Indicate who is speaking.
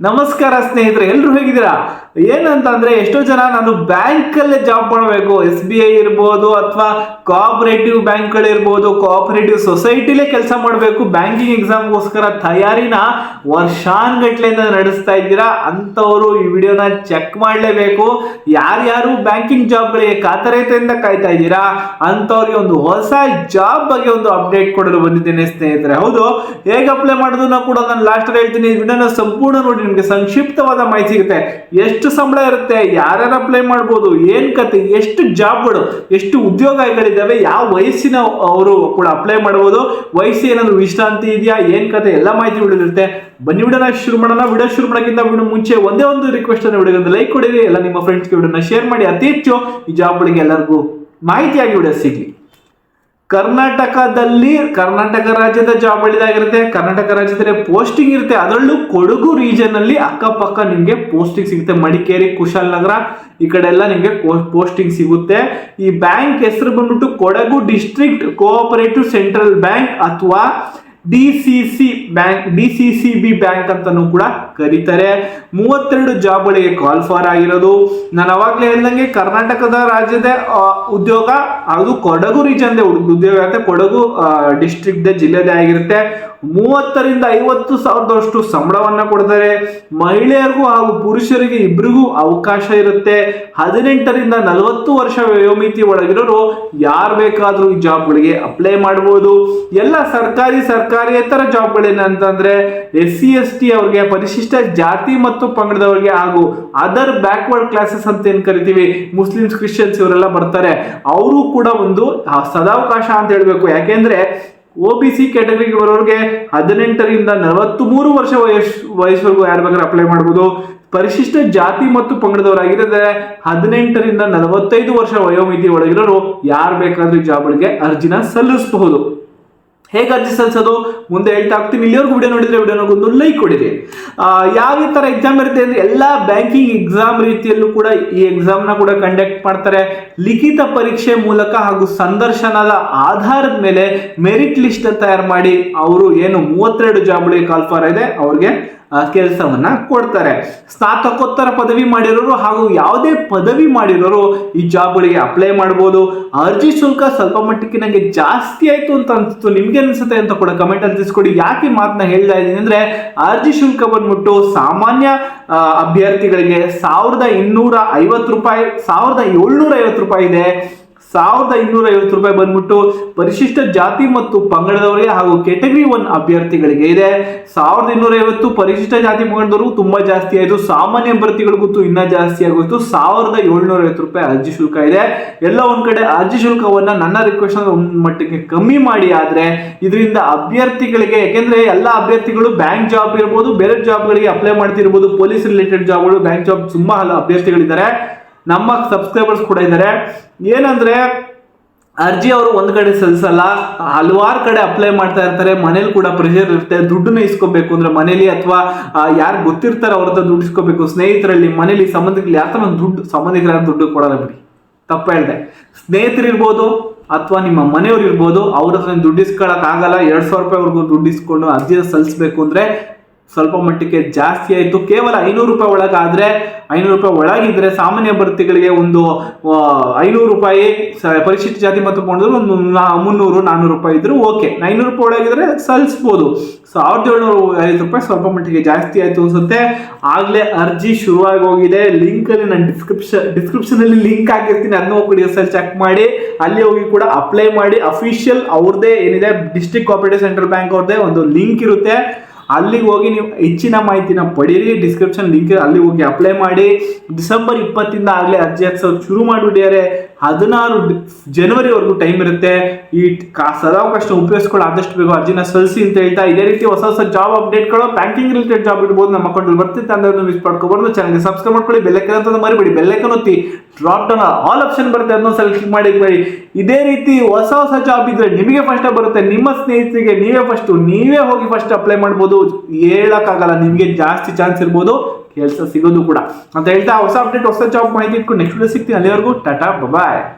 Speaker 1: ನಮಸ್ಕಾರ ಸ್ನೇಹಿತರೆ ಎಲ್ಲರೂ ಹೇಗಿದ್ದೀರಾ? ಏನಂತಂದ್ರೆ ಎಷ್ಟೋ ಜನ ನಾನು ಬ್ಯಾಂಕಲ್ಲೇ ಜಾಬ್ ಮಾಡಬೇಕು. ಎಸ್ ಬಿ ಐ ಇರ್ಬೋದು ಅಥವಾ ಕೋಆಪರೇಟಿವ್ ಬ್ಯಾಂಕ್ಗಳಿರ್ಬೋದು ಕೋಆಪರೇಟಿವ್ ಸೊಸೈಟಿಲೇ ಕೆಲಸ ಮಾಡಬೇಕು. ಬ್ಯಾಂಕಿಂಗ್ ಎಕ್ಸಾಮ್ಗೋಸ್ಕರ ತಯಾರಿನ ವರ್ಷಾನ್ಗಟ್ಲೆಯಿಂದ ನಡೆಸ್ತಾ ಇದ್ದೀರಾ? ಅಂಥವರು ಈ ವಿಡಿಯೋನ ಚೆಕ್ ಮಾಡಲೇಬೇಕು. ಯಾರ್ಯಾರು ಬ್ಯಾಂಕಿಂಗ್ ಜಾಬ್ಗಳಿಗೆ ಕಾತರತೆಯಿಂದ ಕಾಯ್ತಾ ಇದ್ದೀರಾ? ಅಂಥವ್ರಿಗೆ ಒಂದು ಹೊಸ ಜಾಬ್ ಬಗ್ಗೆ ಒಂದು ಅಪ್ಡೇಟ್ ಕೊಡಲು ಬಂದಿದ್ದೇನೆ ಸ್ನೇಹಿತರೆ. ಹೌದು, ಹೇಗೆ ಅಪ್ಲೈ ಮಾಡೋದನ್ನ ಕೂಡ ನಾನು ಲಾಸ್ಟ್ ಹೇಳ್ತೀನಿ. ಈ ವಿಡಿಯೋನ ಸಂಪೂರ್ಣ ನೋಡಿ, ನಿಮಗೆ ಸಂಕ್ಷಿಪ್ತವಾದ ಮಾಹಿತಿ ಸಿಗುತ್ತೆ. ಎಷ್ಟು ಸಂಬಳ ಇರುತ್ತೆ ಯಾರ್ಯಾರು ಅಪ್ಲೈ ಮಾಡ್ಬೋದು, ಏನ್ ಕತೆ, ಎಷ್ಟು ಜಾಬ್ಗಳು, ಎಷ್ಟು ಉದ್ಯೋಗಗಳಿದ್ದಾವೆ ಯಾವ ವಯಸ್ಸಿನ ಅವರು ಕೂಡ ಅಪ್ಲೈ ಮಾಡ್ಬೋದು ವಯಸ್ಸು ಏನಾದ್ರು ವಿಶ್ರಾಂತಿ ಇದೆಯಾ, ಏನ್ ಕತೆ, ಎಲ್ಲ ಮಾಹಿತಿ ಉಳಿದಿರುತ್ತೆ ಬನ್ನಿ ವಿಡಿಯೋನ ಶುರು ಮಾಡೋಣ, ವಿಡಿಯೋ ಶುರು ಮಾಡೋಕ್ಕಿಂತ ವಿಡಿಯೋ ಮುಂಚೆ ಒಂದೇ ಒಂದು ರಿಕ್ವೆಸ್ಟ್ ಅನ್ನು ಲೈಕ್ ಕೊಡಿರಿ, ಎಲ್ಲ ನಿಮ್ಮ ಫ್ರೆಂಡ್ಸ್ಗೆ ವಿಡಿಯೋನ ಶೇರ್ ಮಾಡಿ. ಅತಿ ಹೆಚ್ಚು ಈ ಜಾಬ್ಗಳಿಗೆ ಎಲ್ಲರಿಗೂ ಮಾಹಿತಿಯಾಗಿ ವಿಡಿಯೋ ಸಿಗಲಿ. ಕರ್ನಾಟಕದಲ್ಲಿ ಕರ್ನಾಟಕ ರಾಜ್ಯದ ಜಾಬ್ ಒಳ್ಳೆದಾಗಿರುತ್ತೆ ಕರ್ನಾಟಕ ರಾಜ್ಯದಲ್ಲಿ ಪೋಸ್ಟಿಂಗ್ ಇರುತ್ತೆ. ಅದರಲ್ಲೂ ಕೊಡಗು ರೀಜನ್ ಅಲ್ಲಿ ಅಕ್ಕಪಕ್ಕ ನಿಮಗೆ ಪೋಸ್ಟಿಂಗ್ ಸಿಗುತ್ತೆ. ಮಡಿಕೇರಿ ಕುಶಾಲನಗರ ಈ ಕಡೆ ಎಲ್ಲ ನಿಮಗೆ ಪೋಸ್ಟಿಂಗ್ ಸಿಗುತ್ತೆ. ಈ ಬ್ಯಾಂಕ್ ಹೆಸರು ಬಂದ್ಬಿಟ್ಟು Kodagu district cooperative central bank ಅಥವಾ D C C bank D B bank ಅಂತಾನೂ ಕೂಡ ಕರೀತಾರೆ. ಮೂವತ್ತೆರಡು ಜಾಬ್ಗಳಿಗೆ ಕಾಲ್ ಫಾರ್ ಆಗಿರೋದು. ನಾನು ಅವಾಗಲೇ ಹೇಳ್ದಂಗೆ ಕರ್ನಾಟಕದ ರಾಜ್ಯದ ಉದ್ಯೋಗ ಅದು ಕೊಡಗು ರೀಜನ್ ಉದ್ಯೋಗ ಆಗುತ್ತೆ. ಕೊಡಗು ಡಿಸ್ಟ್ರಿಕ್ಟ್ ಜಿಲ್ಲೆದೇ ಆಗಿರುತ್ತೆ. ಮೂವತ್ತರಿಂದ ಐವತ್ತು ಸಾವಿರದಷ್ಟು ಸಂಬಳವನ್ನ ಕೊಡ್ತಾರೆ. ಮಹಿಳೆಯರಿಗೂ ಹಾಗೂ ಪುರುಷರಿಗೆ ಇಬ್ಬರಿಗೂ ಅವಕಾಶ ಇರುತ್ತೆ. ಹದಿನೆಂಟರಿಂದ ನಲವತ್ತು ವರ್ಷ ವಯೋಮಿತಿ ಒಳಗಿರೋರು ಯಾರು ಬೇಕಾದರೂ ಈ ಜಾಬ್ಗಳಿಗೆ ಅಪ್ಲೈ ಮಾಡ್ಬೋದು. ಎಲ್ಲ ಸರ್ಕಾರಿ ಸರ್ಕಾರಿಯೇತರ ಜಾಬ್ಗಳೇನಂತಂದ್ರೆ ಎಸ್ ಸಿ ಎಸ್ ಟಿ ಅವ್ರಿಗೆ, ಪರಿಶಿಷ್ಟ ಜಾತಿ ಮತ್ತು ಪಂಗಡದವರಿಗೆ ಹಾಗೂ ಅದರ್ ಬ್ಯಾಕ್ವರ್ಡ್ ಕ್ಲಾಸಸ್ ಅಂತ ಏನ್ ಕರಿತೀವಿ ಮುಸ್ಲಿಮ್ಸ್ ಕ್ರಿಶ್ಚಿಯನ್ಸ್ ಇವರೆಲ್ಲ ಬರ್ತಾರೆ. ಅವರು ಕೂಡ ಒಂದು ಸದಾವಕಾಶ ಅಂತ ಹೇಳ್ಬೇಕು. ಯಾಕೆಂದ್ರೆ ಒ ಬಿ ಸಿ ಕ್ಯಾಟಗರಿಗೆ ಬರೋರಿಗೆ ಹದಿನೆಂಟರಿಂದ ನಲವತ್ತ್ ಮೂರು ವರ್ಷ ವಯಸ್ಸು ವಯಸ್ಸವರೆಗೂ ಯಾರು ಬೇಕಾದ್ರೆ ಅಪ್ಲೈ ಮಾಡ್ಬೋದು. ಪರಿಶಿಷ್ಟ ಜಾತಿ ಮತ್ತು ಪಂಗಡದವರಾಗಿದ್ದರೆ ಹದಿನೆಂಟರಿಂದ ನಲವತ್ತೈದು ವರ್ಷ ವಯೋಮಿತಿ ಒಳಗಿರೋರು ಯಾರು ಬೇಕಾದ್ರೂ ಜಾಬ್ಗಳಿಗೆ ಅರ್ಜಿನ ಸಲ್ಲಿಸಬಹುದು. ಹೇಗೆ ಅರ್ಜಿ ಸಲ್ಲಿಸೋದು ಮುಂದೆ ಹೇಳ್ತಾ ಹೋಗ್ತೀನಿ. ಇಲ್ಲಿವರೆಗೂ ವಿಡಿಯೋ ನೋಡಿದ್ರೆ ವಿಡಿಯೋ ಒಂದು ಲೈಕ್ ಕೊಡಿರಿ. ಯಾವ ಥರ ಎಕ್ಸಾಮ್ ಇರುತ್ತೆ ಅಂದರೆ ಎಲ್ಲ ಬ್ಯಾಂಕಿಂಗ್ ಎಕ್ಸಾಮ್ ರೀತಿಯಲ್ಲೂ ಕೂಡ ಈ ಎಕ್ಸಾಮ್ನ ಕೂಡ ಕಂಡಕ್ಟ್ ಮಾಡ್ತಾರೆ. ಲಿಖಿತ ಪರೀಕ್ಷೆ ಮೂಲಕ ಹಾಗೂ ಸಂದರ್ಶನದ ಆಧಾರದ ಮೇಲೆ ಮೆರಿಟ್ ಲಿಸ್ಟ್ ತಯಾರು ಮಾಡಿ ಅವರು ಏನು ಮೂವತ್ತೆರಡು ಜಾಬ್ಗಳಿಗೆ ಕಾಲ್ಫಾರ್ ಇದೆ, ಅವ್ರಿಗೆ ಕೆಲಸವನ್ನ ಕೊಡ್ತಾರೆ. ಸ್ನಾತಕೋತ್ತರ ಪದವಿ ಮಾಡಿರೋರು ಹಾಗೂ ಯಾವುದೇ ಪದವಿ ಮಾಡಿರೋರು ಈ ಜಾಬ್ಗಳಿಗೆ ಅಪ್ಲೈ ಮಾಡ್ಬೋದು. ಅರ್ಜಿ ಶುಲ್ಕ ಸ್ವಲ್ಪ ಮಟ್ಟಕ್ಕೆ ನನಗೆ ಜಾಸ್ತಿ ಆಯ್ತು ಅಂತ ಅನಿಸ್ತು ನಿಮ್ಗೆ ಅನ್ಸುತ್ತೆ ಅಂತ ಕೂಡ ಕಮೆಂಟ್ ಅಲ್ಲಿ ತಿಳಿಸ್ಕೊಡಿ. ಯಾಕೆ ಮಾತನ್ನ ಹೇಳ್ತಾ ಇದ್ದೀನಿ ಅಂದ್ರೆ ಅರ್ಜಿ ಶುಲ್ಕ ಬಂದ್ಬಿಟ್ಟು ಸಾಮಾನ್ಯ ಅಭ್ಯರ್ಥಿಗಳಿಗೆ ಸಾವಿರದ ಇನ್ನೂರ ಐವತ್ತು ರೂಪಾಯಿ, ಸಾವಿರದ ಏಳ್ನೂರ ಐವತ್ತು ರೂಪಾಯಿ ಇದೆ. ಸಾವಿರದ ಇನ್ನೂರ ಐವತ್ತು ರೂಪಾಯಿ ಬಂದ್ಬಿಟ್ಟು ಪರಿಶಿಷ್ಟ ಜಾತಿ ಮತ್ತು ಪಂಗಡದವರಿಗೆ ಹಾಗೂ ಕೆಟಗರಿ ಒನ್ ಅಭ್ಯರ್ಥಿಗಳಿಗೆ ಇದೆ. ಸಾವಿರದ ಇನ್ನೂರ ಐವತ್ತು ಪರಿಶಿಷ್ಟ ಜಾತಿ ಪಂಗಡದವರು ತುಂಬಾ ಜಾಸ್ತಿ ಆಯಿತು. ಸಾಮಾನ್ಯ ಅಭ್ಯರ್ಥಿಗಳಿಗೂ ಇನ್ನೂ ಜಾಸ್ತಿ ಆಗೋಯ್ತು. ಸಾವಿರದ ಏಳ್ನೂರ ಐವತ್ತು ರೂಪಾಯಿ ಅರ್ಜಿ ಶುಲ್ಕ ಇದೆ. ಎಲ್ಲ ಒಂದ್ ಕಡೆ ಅರ್ಜಿ ಶುಲ್ಕವನ್ನ ನನ್ನ ರಿಕ್ವೆಸ್ಟ್ ಮಟ್ಟಿಗೆ ಕಮ್ಮಿ ಮಾಡಿ ಆದ್ರೆ ಇದರಿಂದ ಅಭ್ಯರ್ಥಿಗಳಿಗೆ, ಯಾಕೆಂದ್ರೆ ಎಲ್ಲ ಅಭ್ಯರ್ಥಿಗಳು ಬ್ಯಾಂಕ್ ಜಾಬ್ ಇರ್ಬೋದು, ಬೇರೆ ಜಾಬ್ಗಳಿಗೆ ಅಪ್ಲೈ ಮಾಡ್ತಿರ್ಬೋದು. ಪೊಲೀಸ್ ರಿಲೇಟೆಡ್ ಜಾಬ್ಗಳು ಬ್ಯಾಂಕ್ ಜಾಬ್ ತುಂಬಾ ಹಲ ಅಭ್ಯರ್ಥಿಗಳಿದ್ದಾರೆ. ನಮ್ಮ ಸಬ್ಸ್ಕ್ರೈಬರ್ಸ್ ಕೂಡ ಇದ್ದಾರೆ. ಏನಂದ್ರೆ, ಅರ್ಜಿ ಅವರು ಒಂದು ಕಡೆ ಸಲ್ಲಿಸಲ್ಲ, ಹಲವಾರು ಕಡೆ ಅಪ್ಲೈ ಮಾಡ್ತಾ ಇರ್ತಾರೆ, ಮನೇಲಿ ಕೂಡ ಪ್ರೆಷರ್ ಇರುತ್ತೆ, ದುಡ್ಡನ್ನ ಇಸ್ಕೋಬೇಕು ಅಂದ್ರೆ ಮನೇಲಿ ಅಥವಾ ಯಾರು ಗೊತ್ತಿರ್ತಾರೆ ಅವ್ರ ಹತ್ರ ದುಡ್ಡು ಇಸ್ಕೋಬೇಕು. ಸ್ನೇಹಿತರಲ್ಲಿ ಮನೇಲಿ ಸಂಬಂಧಿಕರು ಯಾವ ಒಂದು ದುಡ್ಡು, ಸಂಬಂಧಿಕರ ದುಡ್ಡು ಕೊಡಲ್ಲ ಬಿಡಿ. ತಪ್ಪ ಹೇಳ್ದೆ. ಸ್ನೇಹಿತರಿರ್ಬೋದು ಅಥವಾ ನಿಮ್ಮ ಮನೆಯವ್ರು ಇರ್ಬೋದು, ಅವ್ರ ಹತ್ರ ದುಡ್ಡು ಇಸ್ಕೊಳಕ್ ಆಗಲ್ಲ. ಎರಡ್ ಸಾವಿರ ರೂಪಾಯಿವರೆಗೂ ದುಡ್ಡು ಇಸ್ಕೊಂಡು ಅರ್ಜಿ ಸಲ್ಲಿಸಬೇಕು ಅಂದ್ರೆ ಸ್ವಲ್ಪ ಮಟ್ಟಿಗೆ ಜಾಸ್ತಿ ಆಯಿತು. ಕೇವಲ ಐನೂರು ರೂಪಾಯಿ ಒಳಗಾದರೆ, ಐನೂರು ರೂಪಾಯಿ ಒಳಗಿದ್ರೆ ಸಾಮಾನ್ಯ ಭರ್ತಿಗಳಿಗೆ ಒಂದು ಐನೂರು ರೂಪಾಯಿ ಪರಿಶಿಷ್ಟ ಜಾತಿ ಮತ್ತು ಪೌಂಡ್ರು ಒಂದು ಮುನ್ನೂರು ನಾನ್ನೂರು ರೂಪಾಯಿ ಇದ್ರು ಓಕೆ. ಐನೂರು ರೂಪಾಯಿ ಒಳಗಿದ್ರೆ ಸಲ್ಲಿಸ್ಬೋದು. ಸಾವಿರದ ಏಳ್ನೂರು ಐದು ರೂಪಾಯಿ ಸ್ವಲ್ಪ ಮಟ್ಟಿಗೆ ಜಾಸ್ತಿ ಆಯಿತು ಅನ್ಸುತ್ತೆ. ಆಗ್ಲೇ ಅರ್ಜಿ ಶುರುವಾಗಿ ಹೋಗಿದೆ. ಲಿಂಕ್ ಅಲ್ಲಿ ನಾನು ಡಿಸ್ಕ್ರಿಪ್ಷನ್ ಡಿಸ್ಕ್ರಿಪ್ಷನ್ ಅಲ್ಲಿ ಲಿಂಕ್ ಹಾಕಿರ್ತೀನಿ. ಅದನ್ನ ಹೋಗಿ ಸರ್ ಚೆಕ್ ಮಾಡಿ. ಅಲ್ಲಿ ಹೋಗಿ ಕೂಡ ಅಪ್ಲೈ ಮಾಡಿ. ಅಫಿಷಿಯಲ್ ಅವ್ರದ್ದೇ ಏನಿದೆ? ಡಿಸ್ಟ್ರಿಕ್ಟ್ ಕೋಆಪರೇಟಿವ್ ಸೆಂಟ್ರಲ್ ಬ್ಯಾಂಕ್ ಅವ್ರದ್ದೇ ಒಂದು ಲಿಂಕ್ ಇರುತ್ತೆ. ಅಲ್ಲಿಗೆ ಹೋಗಿ ನೀವು ಹೆಚ್ಚಿನ ಮಾಹಿತಿನ ಪಡೀರಿ ಡಿಸ್ಕ್ರಿಪ್ಷನ್ ಲಿಂಕ್ ಅಲ್ಲಿ ಹೋಗಿ ಅಪ್ಲೈ ಮಾಡಿ. ಡಿಸೆಂಬರ್ ಇಪ್ಪತ್ತಿಂದ ಆಗಲೇ ಅರ್ಜಿ ಹಾಕ್ಸೋದು ಶುರು ಮಾಡಿಬಿಟ್ಟಿದ್ದಾರೆ. ಹದಿನಾರು ಜನವರಿವರೆಗೂ ಟೈಮ್ ಇರುತ್ತೆ. ಈ ಕಾ ಸದಾವಕಾಶ ಉಪಯೋಗಿಸ್ಕೊಳ್ಳೋ ಆದಷ್ಟು ಬೇಗ ಅರ್ಜಿನ ಸಲ್ಲಿಸಿ ಅಂತ ಹೇಳ್ತಾ ಇದೇ ರೀತಿ ಹೊಸ ಹೊಸ ಜಾಬ್ ಅಪ್ಡೇಟ್ಗಳು ಬ್ಯಾಂಕಿಂಗ್ ರಿಲೇಟೆಡ್ ಜಾಬ್ ಇರ್ಬೋದು. ನಮ್ಮ ಅಕೌಂಟಲ್ಲಿ ಬರ್ತಿತ್ತು ಅಂದ್ರೆ ಮಿಸ್ ಮಾಡ್ಕೊಬಾರ್ದು. ಚಾನಲ್ಗೆ ಸಬ್ಸ್ಕ್ರೈಬ್ ಮಾಡ್ಕೊಳ್ಳಿ. ಬೆಲ್ಲೈಕನ್ ಅಂತ ಮರಿಬೇಡಿ. ಬೆಲ್ಲೈಕನ್ ಒತ್ತಿ. ಡ್ರಾಪ್ ಡೌನ್ ಆಲ್ ಆಪ್ಷನ್ ಬರುತ್ತೆ. ಅದನ್ನ ಸಲ ಕ್ಲಿಕ್ ಮಾಡಿ ಬೇಡಿ ಇದೇ ರೀತಿ ಹೊಸ ಹೊಸ ಜಾಬ್ ಇದ್ರೆ ನಿಮಗೆ ಫಸ್ಟ್ ಬರುತ್ತೆ. ನಿಮ್ಮ ಸ್ನೇಹಿತರಿಗೆ ನೀವೇ ಫಸ್ಟ್ ನೀವೇ ಹೋಗಿ ಫಸ್ಟ್ ಅಪ್ಲೈ ಮಾಡ್ಬೋದು. ಹೇಳಕ್ಕಾಗಲ್ಲ. ನಿಮಗೆ ಜಾಸ್ತಿ ಚಾನ್ಸ್ ಇರ್ಬೋದು. ಕೆಲಸ ಸಿಗೋದು ಕೂಡ. ಅಂತ ಹೇಳ್ತಾ ಹೊಸ ಅಪ್ಡೇಟ್ ಹೊಸ ಜಾಬ್ ಮಾಹಿತಿ ಇಟ್ಕೊಂಡು ನೆಕ್ಸ್ಟ್ ಸಿಗ್ತೀನಿ. ಅಲ್ಲಿವರೆಗೂ ಟಾಟಾ ಬಾಯ್